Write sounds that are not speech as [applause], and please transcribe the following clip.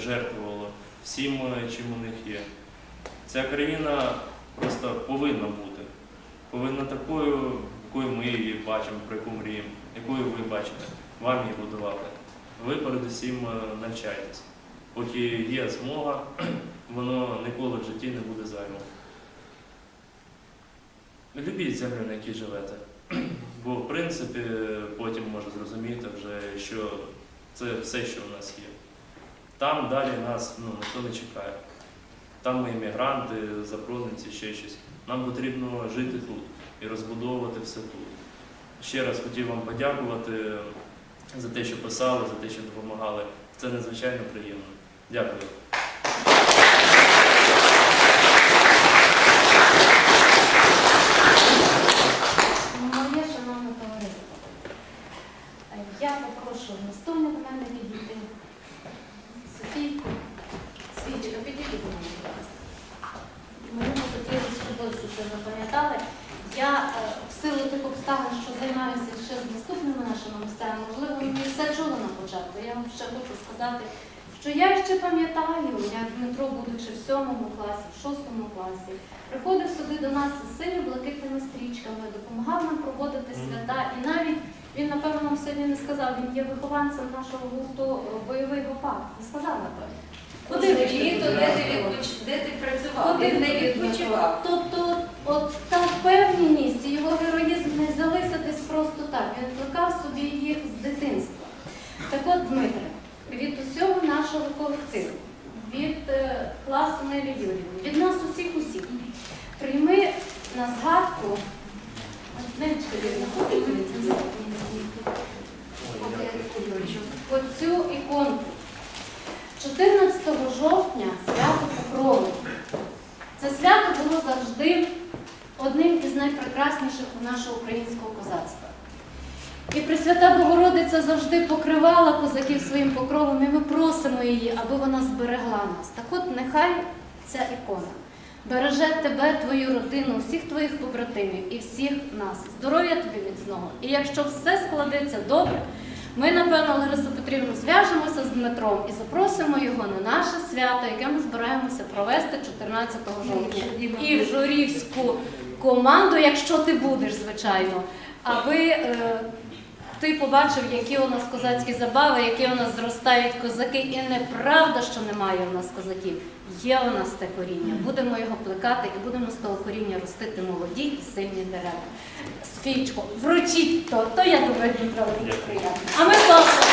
жертвувало всім, е, чим у них є. Ця країна просто повинна бути. Повинна такою, якою ми її бачимо, про яку мріємо, якою ви бачите, вам її будувати. Ви передусім е, навчайтесь. Поки є змога, [clears throat] воно ніколи в житті не буде зайвим. Любіть землю, на якій живете. [clears throat] Бо, в принципі, потім може зрозуміти вже, що це все, що в нас є. Там далі нас ну, ніхто не чекає. Там ми іммігранти, запроданці, ще щось. Нам потрібно жити тут і розбудовувати все тут. Ще раз хотів вам подякувати за те, що писали, за те, що допомагали. Це надзвичайно приємно. Дякую. Моє шановне товариство, я попрошу наступне до мене підійти. Софійку, Свічка, підійди до мене, будь ласка. Мені хотілося, щоб ви це запам'ятали. Я е, в силу тих обставин, що займаюся ще з наступними нашими місцями, можливо, ви все чули на початку. Я вам ще хочу сказати, що я ще пам'ятаю, як Дмитро, будучи в сьомому класі, в шостому класі, приходив сюди до нас із синьо-блакитними стрічками, допомагав нам проводити свята. І навіть він, напевно, нам сьогодні не сказав, він є вихованцем нашого гурту бойовий гопак. Не сказав, напевно. Куди літо, де ти відпоч- де ти працював? Куди Він не відпочивав. Тобто, от та впевненість, і його героїзм не десь просто так. Він плекав собі їх з дитинства. Так от, Дмитре, від усього нашого колективу, від е, класу Нелі Юрівни, від нас усіх 14 жовтня свято Покрови. Це свято було завжди одним із найпрекрасніших у нашого українського козацтва. І Пресвята Богородиця завжди покривала козаків своїм покровом, і ми просимо її, аби вона зберегла нас. Так от нехай ця ікона береже тебе, твою родину, всіх твоїх побратимів і всіх нас. Здоров'я тобі міцного. І якщо все складеться добре, ми, напевно, Ларису Петрівну, зв'яжемося з Дмитром і запросимо його на наше свято, яке ми збираємося провести 14 жовтня. І в журівську команду, якщо ти будеш, звичайно, аби е, ти побачив, які у нас козацькі забави, які у нас зростають козаки. І неправда, що немає у нас козаків. Є у нас те коріння. Будемо його плекати і будемо з того коріння ростити молоді і сильні дерева. Свічку, вручіть то, то я думаю, Дмитро, приємно. А ми класно